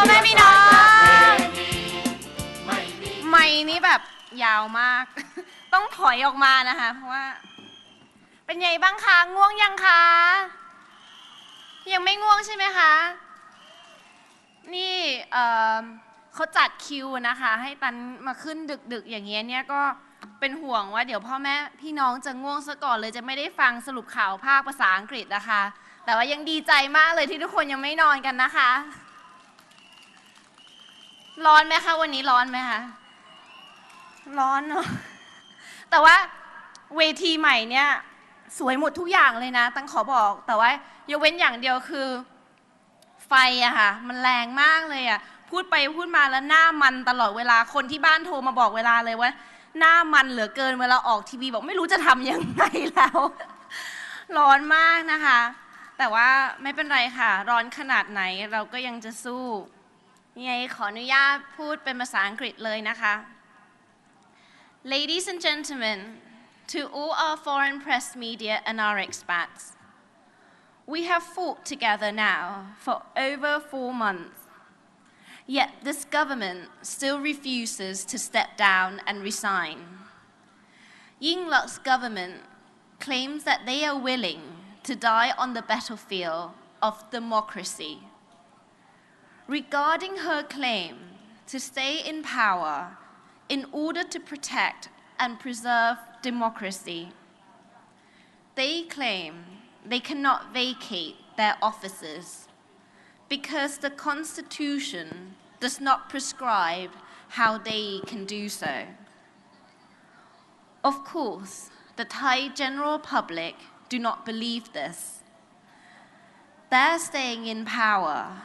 อแม่พี่น้อง ไม่นี่แบบยาวมาก ต้องถอยออกมานะคะ เพราะว่า เป็นไงบ้างคะ ง่วงยังคะ ยังไม่ง่วงใช่ไหมคะ นี่เอ่อเขาจัดคิวนะคะ ให้ตันมาขึ้นดึกๆ อย่างเงี้ยเนี่ยก็เป็นห่วงว่าเดี๋ยวพ่อแม่พี่น้องจะง่วงซะก่อนเลยจะไม่ได้ฟังสรุปข่าวภาคภาษาอังกฤษนะคะ แต่ว่ายังดีใจมากเลยที่ทุกคนยังไม่นอนกันนะคะ ร้อนไหมคะ วันนี้ร้อนไหมคะ ร้อนเนาะแต่ว่าเวทีใหม่เนี่ย สวยหมดทุกอย่างเลยนะ ตั้งขอบอกแต่ว่ายกเว้นอย่างเดียวคือ ไฟอะค่ะ มันแรงมากเลยอะพูดไปพูดมาแล้วหน้ามันตลอดเวลาคนที่บ้านโทรมาบอกเวลาเลยว่า หน้ามันเหลือเกินเวลาออกทีวีบอกไม่รู้จะทำยังไงแล้ว ร้อนมากนะคะ แต่ว่าไม่เป็นไรค่ะ ร้อนขนาดไหนเราก็ยังจะสู้ ยังไงขออนุญาตพูดเป็นภาษาอังกฤษเลยนะคะ Ladies and gentlemen, to all our foreign press media and our expats, we have fought together now for over four months. Yet this government still refuses to step down and resign. Yingluck's government claims that they are willing to die on the battlefield of democracy. Regarding her claim to stay in power in order to protect and preserve democracy, they claim they cannot vacate their offices because the Constitution does not prescribe how they can do so. Of course, the Thai general public do not believe this. Their staying in power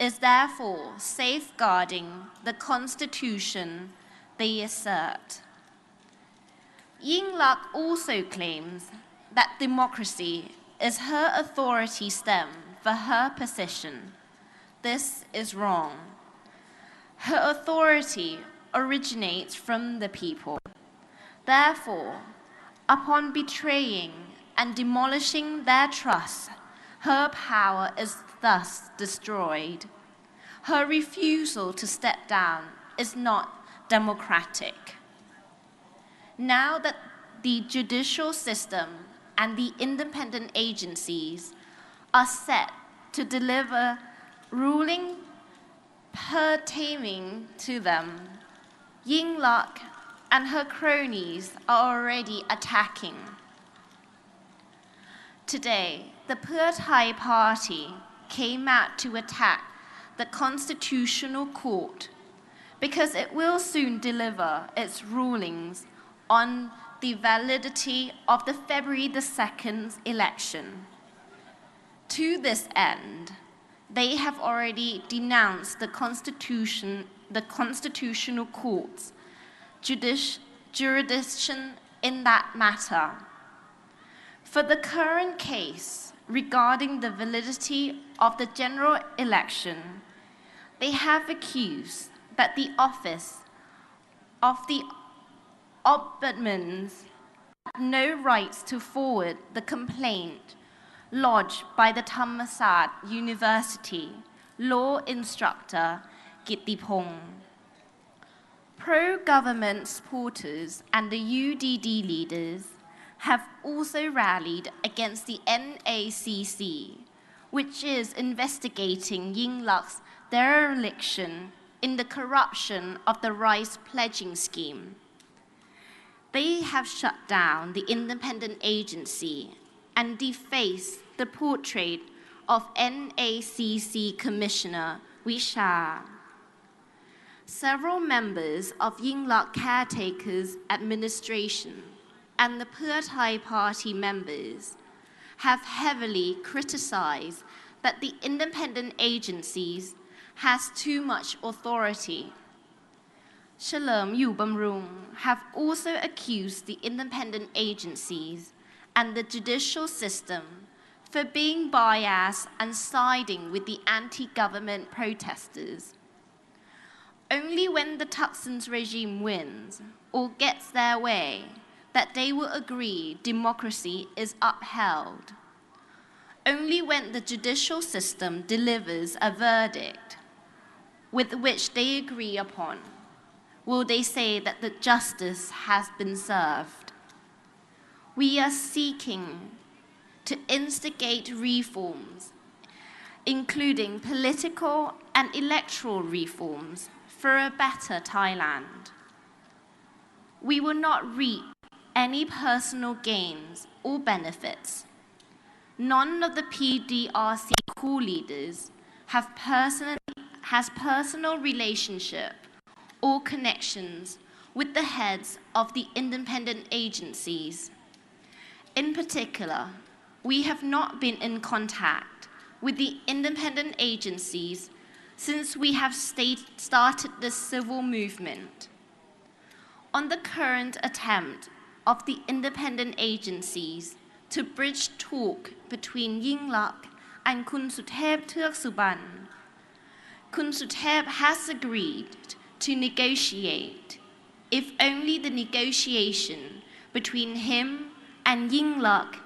is therefore safeguarding the Constitution they assert. Yingluck also claims that democracy is her authority stem for her position. This is wrong. Her authority originates from the people. Therefore, upon betraying and demolishing their trust, her power is thus destroyed. Her refusal to step down is not democratic. Now that the judicial system and the independent agencies are set to deliver ruling pertaining to them, Yingluck and her cronies are already attacking. Today, the Thai party came out to attack the Constitutional Court because it will soon deliver its rulings on the validity of the February the 2nd election. To this end, they have already denounced the Constitution, the Constitutional Court's jurisdiction in that matter. For the current case regarding the validity of the general election, they have accused that the office of the ombudsman had no rights to forward the complaint lodged by the Thammasat University law instructor Gittipong. Pro government supporters and the UDD leaders have also rallied against the NACC, which is investigating Yingluck's dereliction in the corruption of the rice pledging scheme. They have shut down the independent agency and defaced the portrait of NACC Commissioner Wisha. Several members of Yingluck Caretaker's administration and the Pheu Thai party members have heavily criticized that the independent agencies has too much authority. Shalom Yu Bamrung have also accused the independent agencies and the judicial system for being biased and siding with the anti-government protesters. Only when the Tucson's regime wins or gets their way that they will agree democracy is upheld. Only when the judicial system delivers a verdict with which they agree upon, will they say that the justice has been served? We are seeking to instigate reforms, including political and electoral reforms for a better Thailand. We will not reap any personal gains or benefits. None of the PDRC coup leaders have personally, has personal relationship or connections with the heads of the independent agencies. In particular, we have not been in contact with the independent agencies since we have started the civil movement. On the current attempt of the independent agencies to bridge talk between Yingluck and Kun Suthep Thước Suban, Kun Suthep has agreed to negotiate, if only the negotiation between him and Yingluck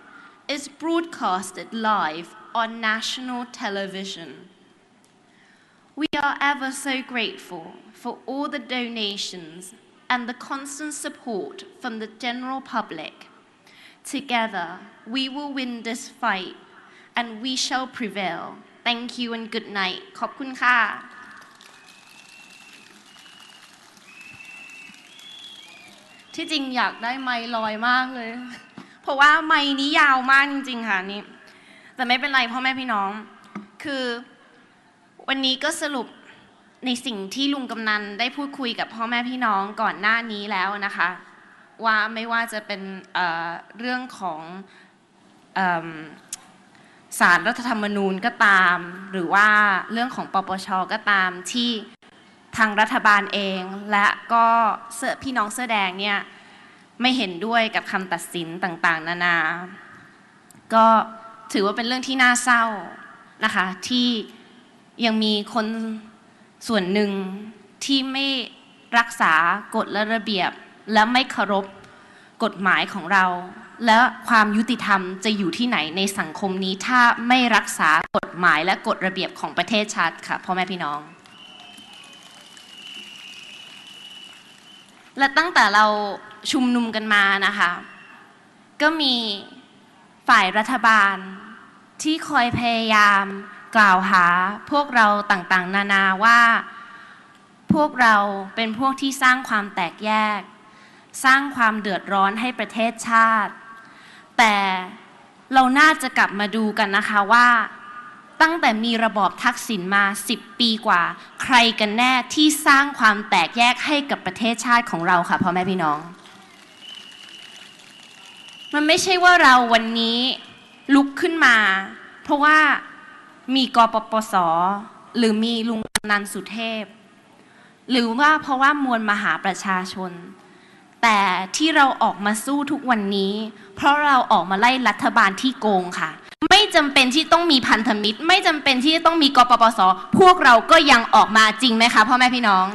is broadcasted live on national television. We are ever so grateful for all the donations and the constant support from the general public. Together, we will win this fight and we shall prevail. Thank you and good night. ขอบคุณค่ะ ที่จริงอยากได้ไมค์ลอยมากเลย เพราะว่าไมค์นี้ยาวมากจริงๆค่ะนี่ แต่ไม่เป็นไรพ่อแม่พี่น้อง คือวันนี้ก็สรุป ในสิ่งที่ลุงกำนันได้พูดคุยกับพ่อแม่พี่น้องก่อนหน้านี้แล้วนะคะ ว่าไม่ว่าจะเป็นเเรื่องของสารรัฐธรรมนูญก็ตาม หรือว่าเรื่องของปปชก็ตามที่ทางรัฐบาลเอง และก็เสื้อพี่น้องเสื้อแดงเนี่ยไม่เห็นด้วยกับคำตัดสินต่างๆ นานา ก็ถือว่าเป็นเรื่องที่น่าเศร้านะคะที่ยังมีคน ส่วนหนึ่งที่ไม่รักษากฎและระเบียบ และไม่เคารพกฎหมายของเรา และความยุติธรรมจะอยู่ที่ไหนในสังคมนี้ถ้าไม่รักษากฎหมายและกฎระเบียบของประเทศชาติค่ะพ่อแม่พี่น้อง และตั้งแต่เราชุมนุมกันมานะคะก็มีฝ่ายรัฐบาลที่คอยพยายาม กล่าวหาพวกเราต่างๆ นานาว่า พวกเราเป็นพวกที่สร้างความแตกแยก สร้างความเดือดร้อนให้ประเทศชาติ แต่เราน่าจะกลับมาดูกันนะคะว่าตั้งแต่มีระบอบทักษิณมา 10 ปีกว่า ใครกันแน่ที่สร้างความแตกแยกให้กับประเทศชาติของเราค่ะพ่อแม่พี่น้อง มันไม่ใช่ว่าเราวันนี้ลุกขึ้นมา เพราะว่า มีกปปส หรือมีลุงกำนันสุเทพ หรือว่าเพราะว่ามวลมหาประชาชน แต่ที่เราออกมาสู้ทุกวันนี้ เพราะเราออกมาไล่รัฐบาลที่โกงค่ะ ไม่จำเป็นที่ต้องมีพันธมิตร ไม่จำเป็นที่จะต้องมีกปปส พวกเราก็ยังออกมาจริงไหมคะพ่อแม่พี่น้อง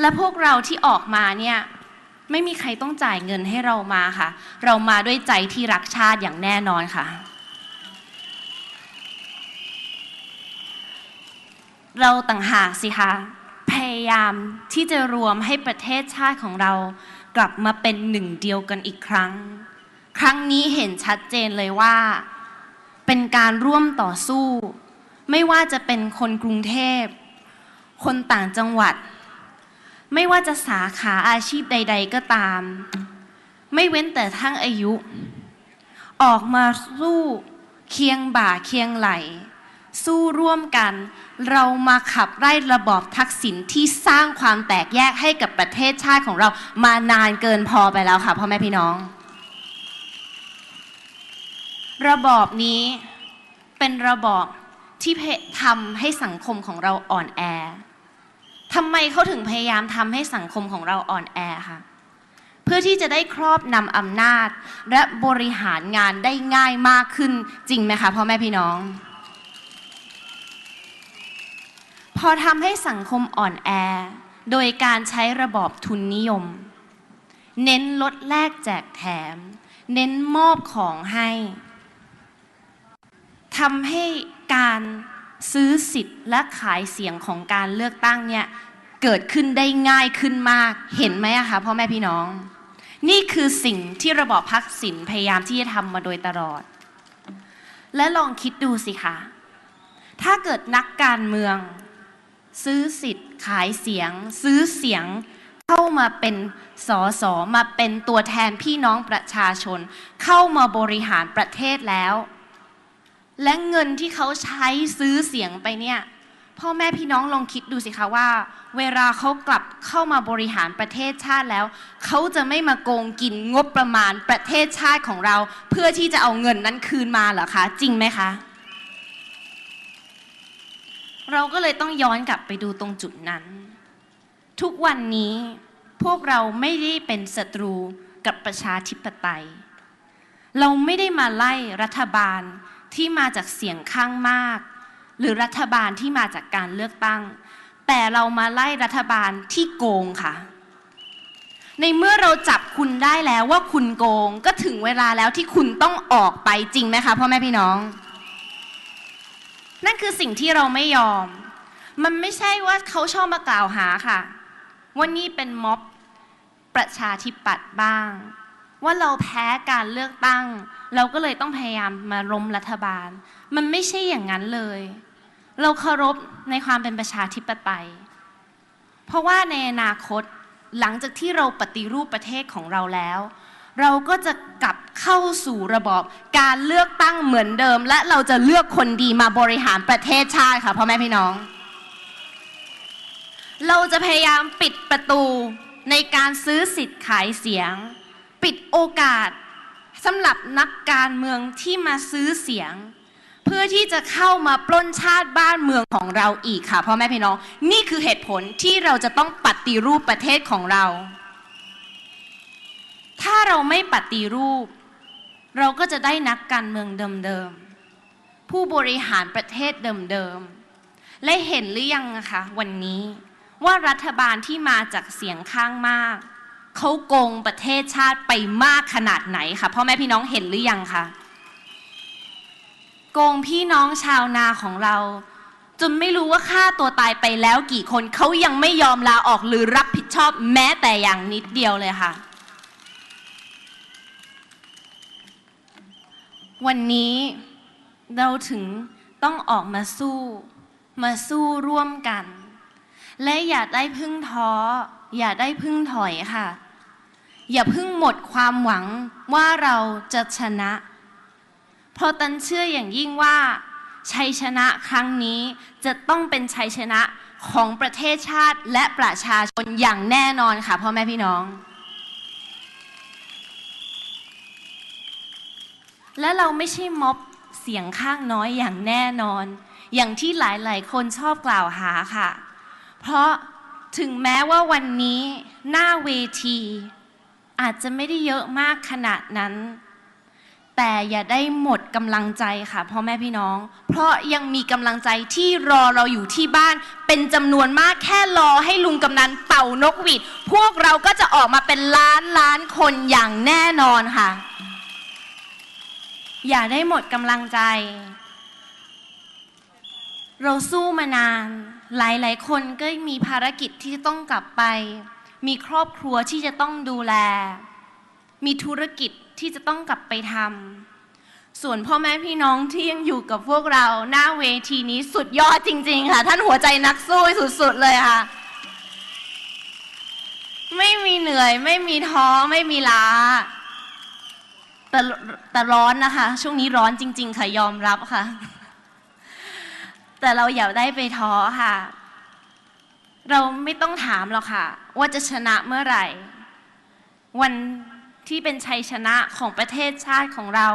และพวกเราที่ออกมาเนี่ย ไม่มีใครต้องจ่ายเงินให้เรามาค่ะ เรามาด้วยใจที่รักชาติอย่างแน่นอนค่ะ เราต่างหากสิคะพยายามที่จะรวมให้ประเทศชาติของเรากลับมาเป็นหนึ่งเดียวกันอีกครั้ง ครั้งนี้เห็นชัดเจนเลยว่า เป็นการร่วมต่อสู้ ไม่ว่าจะเป็นคนกรุงเทพ คนต่างจังหวัด ไม่ว่าจะสาขาอาชีพใด ๆ ก็ตาม ไม่เว้นแต่ทั้งอายุ ออกมาสู้เคียงบ่าเคียงไหล สู้ร่วมกัน เรามาขับไล่ระบอบทักษิณที่สร้างความแตกแยกให้กับประเทศชาติของเรามานานเกินพอไปแล้วค่ะพ่อแม่พี่น้อง ระบอบนี้เป็นระบอบที่ทำให้สังคมของเราอ่อนแอ ทำไมเขาถึงพยายามทำให้สังคมของเราอ่อนแอคะเพื่อที่จะได้ครอบนำอำนาจ และบริหารงานได้ง่ายมากขึ้นจริงไหมคะพ่อแม่พี่น้อง พอทำให้สังคมอ่อนแอ โดยการใช้ระบอบทุนนิยม เน้นลดแลกแจกแถม เน้นมอบของให้ทำให้การ ซื้อสิทธิ์และขายเสียงของการเลือกตั้งเนี่ยเกิดขึ้นได้ง่ายขึ้นมาก เห็นไหมอะคะพ่อแม่พี่น้อง นี่คือสิ่งที่ระบอบพักสินพยายามที่จะทำมาโดยตลอด และลองคิดดูสิคะถ้าเกิดนักการเมือง ซื้อสิทธิ์ขายเสียง ซื้อเสียงเข้ามาเป็นสอสอมาเป็นตัวแทนพี่น้องประชาชน เข้ามาบริหารประเทศแล้ว และเงินที่เขาใช้ซื้อเสียงไปเนี่ยพ่อแม่พี่น้องลองคิดดูสิคะว่า เวลาเขากลับเข้ามาบริหารประเทศชาติแล้ว เขาจะไม่มาโกงกินงบประมาณประเทศชาติของเรา เพื่อที่จะเอาเงินนั้นคืนมาเหรอคะ จริงไหมคะ เราก็เลยต้องย้อนกลับไปดูตรงจุดนั้น ทุกวันนี้พวกเราไม่ได้เป็นศัตรูกับประชาธิปไตย เราไม่ได้มาไล่รัฐบาล ที่มาจากเสียงข้างมาก หรือรัฐบาลที่มาจากการเลือกตั้ง แต่เรามาไล่รัฐบาลที่โกงค่ะ ในเมื่อเราจับคุณได้แล้วว่าคุณโกงก็ถึงเวลาแล้วที่คุณต้องออกไปจริงไหมคะพ่อแม่พี่น้อง นั่นคือสิ่งที่เราไม่ยอม มันไม่ใช่ว่าเขาชอบมากล่าวหาค่ะว่านี่เป็นม็อบประชาธิปัตย์บ้าง ว่าเราแพ้การเลือกตั้ง เราก็เลยต้องพยายามมาล้มรัฐบาล มันไม่ใช่อย่างนั้นเลย เราเคารพในความเป็นประชาธิปไตย เพราะว่าในอนาคตหลังจากที่เราปฏิรูปประเทศของเราแล้ว เราก็จะกลับเข้าสู่ระบอบการเลือกตั้งเหมือนเดิม และเราจะเลือกคนดีมาบริหารประเทศชาติค่ะพ่อแม่พี่น้อง เราจะพยายามปิดประตูในการซื้อสิทธิ์ขายเสียง ปิดโอกาสสำหรับนักการเมืองที่มาซื้อเสียง เพื่อที่จะเข้ามาปล้นชาติบ้านเมืองของเราอีกค่ะพ่อแม่พี่น้อง นี่คือเหตุผลที่เราจะต้องปฏิรูปประเทศของเรา ถ้าเราไม่ปฏิรูป เราก็จะได้นักการเมืองเดิมๆผู้บริหารประเทศเดิมๆและเห็นหรือยังนะคะวันนี้ว่ารัฐบาลที่มาจากเสียงข้างมาก เขาโกงประเทศชาติไปมากขนาดไหนคะพ่อแม่พี่น้องเห็นหรือยังคะโกงพี่น้องชาวนาของเรา จนไม่รู้ว่าฆ่าตัวตายไปแล้วกี่คนเขายังไม่ยอมลาออกหรือรับผิดชอบแม้แต่อย่างนิดเดียวเลยค่ะ วันนี้เราถึงต้องออกมาสู้ มาสู้ร่วมกัน และอย่าได้พึ่งท้ออย่าได้พึ่งถอยค่ะ อย่าเพึ่งหมดความหวังว่าเราจะชนะ เพราะตันเชื่ออย่างยิ่งว่า ชัยชนะครั้งนี้จะต้องเป็นชัยชนะของประเทศชาติและประชาชนอย่างแน่นอนค่ะพ่อแม่พี่น้อง และเราไม่ใช่ม็อบเสียงข้างน้อยอย่างแน่นอน อย่างที่หลายๆ คนชอบกล่าวหาค่ะ เพราะถึงแม้ว่าวันนี้หน้าเวที อาจจะไม่ได้เยอะมากขนาดนั้น แต่อย่าได้หมดกำลังใจค่ะพ่อแม่พี่น้อง เพราะยังมีกำลังใจที่รอเราอยู่ที่บ้าน เป็นจำนวนมากแค่รอให้ลุงกำนันเป่านกหวีดพวกเราก็จะออกมาเป็นล้านล้านคนอย่างแน่นอนค่ะ อย่าได้หมดกำลังใจ เราสู้มานาน หลายๆ คนก็มีภารกิจที่ต้องกลับไป มีครอบครัวที่จะต้องดูแล มีธุรกิจที่จะต้องกลับไปทำส่วนพ่อแม่พี่น้องที่ยังอยู่กับพวกเราหน้าเวทีนี้สุดยอดจริง ๆ ค่ะ ท่านหัวใจนักสู้สุดๆเลยค่ะ ไม่มีเหนื่อย ไม่มีท้อไม่มีล้าแต่แต่ร้อนนะคะ ช่วงนี้ร้อนจริง ๆ ค่ะยอมรับค่ะ แต่เราอย่าได้ไปท้อค่ะ เราไม่ต้องถามหรอกค่ะ ว่าจะชนะเมื่อไหร่ วันที่เป็นชัยชนะของประเทศชาติของเรา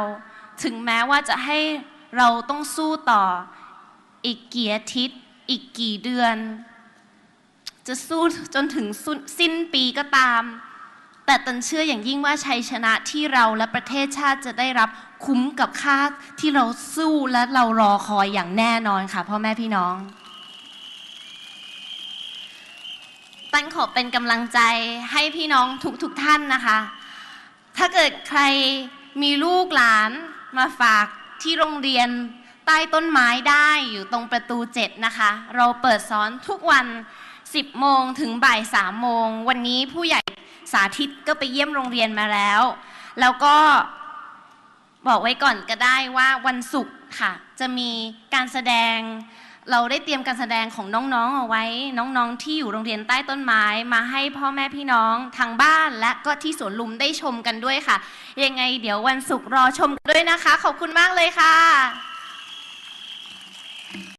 ถึงแม้ว่าจะให้เราต้องสู้ต่อ อีกกี่อาทิตย์ อีกกี่เดือน จะสู้จนถึงสิ้นปีก็ตาม แต่ตันเชื่ออย่างยิ่งว่าชัยชนะที่เราและประเทศชาติจะได้รับคุ้มกับค่าที่เราสู้และเรารอคอยอย่างแน่นอนค่ะพ่อแม่พี่น้อง ตันขอเป็นกำลังใจให้พี่น้องทุกๆทท่านนะคะ ถ้าเกิดใครมีลูกหลานมาฝากที่โรงเรียนใต้ต้นไม้ได้อยู่ตรงประตู7นะคะ เราเปิดสอนทุกวัน 10 โมงถึงบ่าย 3 โมง วันนี้ผู้ใหญ่สาธิตก็ไปเยี่ยมโรงเรียนมาแล้ว แล้วก็บอกไว้ก่อนก็ได้ว่าวันศุกร์ค่ะ จะมีการแสดง เราได้เตรียมการแสดงของน้องๆเอาไว้ น้องๆ ที่อยู่โรงเรียนใต้ต้นไม้ มาให้พ่อแม่พี่น้องทางบ้านและก็ที่สวนลุมได้ชมกันด้วยค่ะ ยังไงเดี๋ยววันศุกร์รอชมกันด้วยนะคะ ขอบคุณมากเลยค่ะ